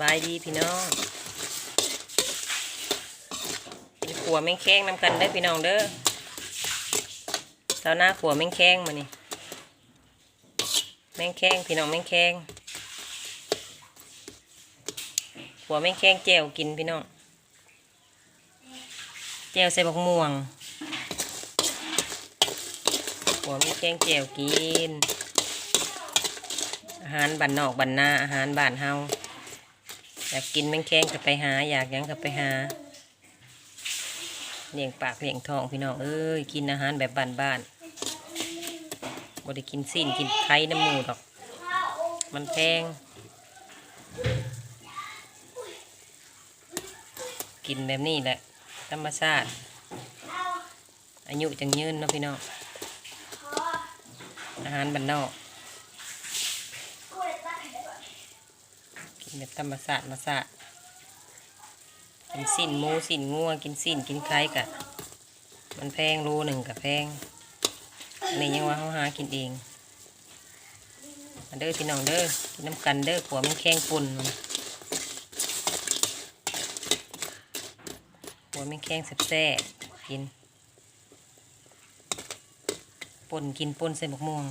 บายดีพี่น้องขัวแมงแข้งนำกันเด้พี่น้องเด้อเช้าหน้าขัวแมงแข้งมานี่แมงแข้งพี่น้องแมงแข้งขัวแมงแข้งแจ่วกินพี่น้องแจ่วใส่บักม่วงขัวแมงแข้งแจ่วกิน อาหารบ้านนอกบ้านนาอาหารบ้านเฮา อยากกินแมงแข้งก็ไปหา อยากยังก็ไปหาเลี้ยงปากเลี้ยงทองพี่น้องเอ้ยกินอาหารแบบบ้านๆบ่ได้กินสิ้นกินไข่น้ำหมูดอก มันแพง กินแบบนี้แหละ ธรรมชาติ อายุจังยืนเนาะพี่น้องอาหารบ้านนอก กินแบบธรรมศาสตร์มาสตร์กินสินหมูสินงัวกินสินกินไข่กะ มันแพงโลหนึ่งกับแพงอันนี้ยังว่าเขาหากินเองเด้อพี่น้องเด้อกินน้ำกันเด้อขัวมันแข้งปุ่นมันขัวมันแข้งแซ่บๆกินป่นกินป่นใส่หมกม่วง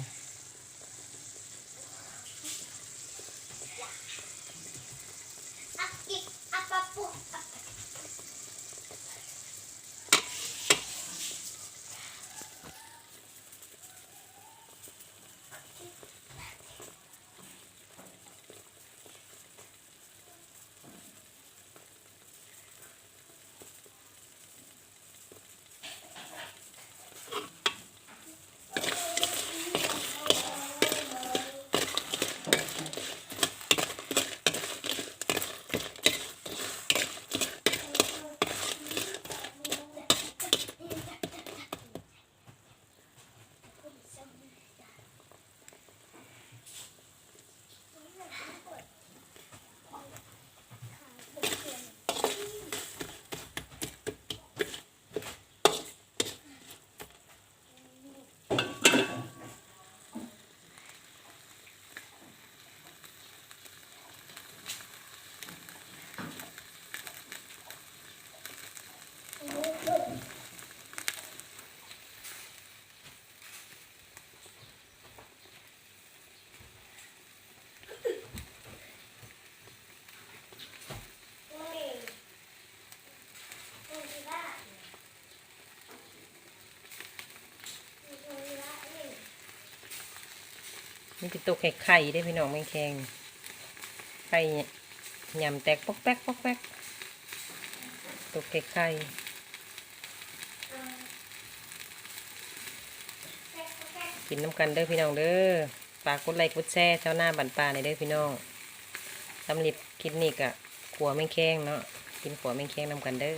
นี่เป็นตัวไข่ไข่ได้พี่น้องแมงแคงไข่เนี่ยำแตกปอกแป๊กปอกแป๊กตัวไข่ไข่กินน้ำกันเด้อพี่น้องเด้อฝากกดไลค์กดแชร์เจ้าหน้าบันปลาในเด้อพี่น้องสำหรับคลิปนี้กะขัวแมงแคงเนาะกินขัวแมงแคงน้ำกันเด้อ